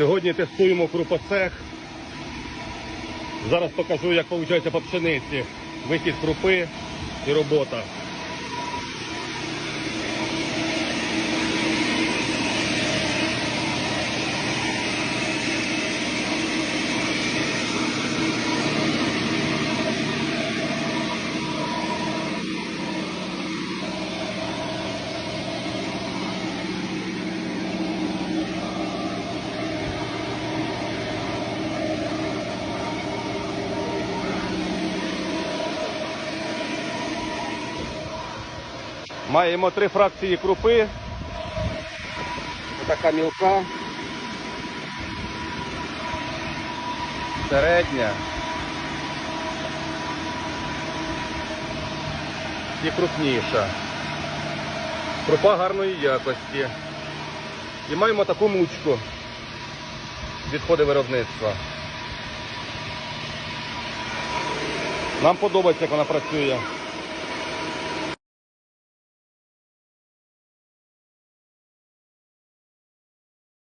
Сьогодні тестуємо крупоцех. Зараз покажу, як виходить по пшениці. Вихід крупи і робота. Маємо три фракції крупи. Така мілка. Середня. І крупніша. Крупа гарної якості. І маємо таку мучку. Відходи виробництва. Нам подобається, як вона працює.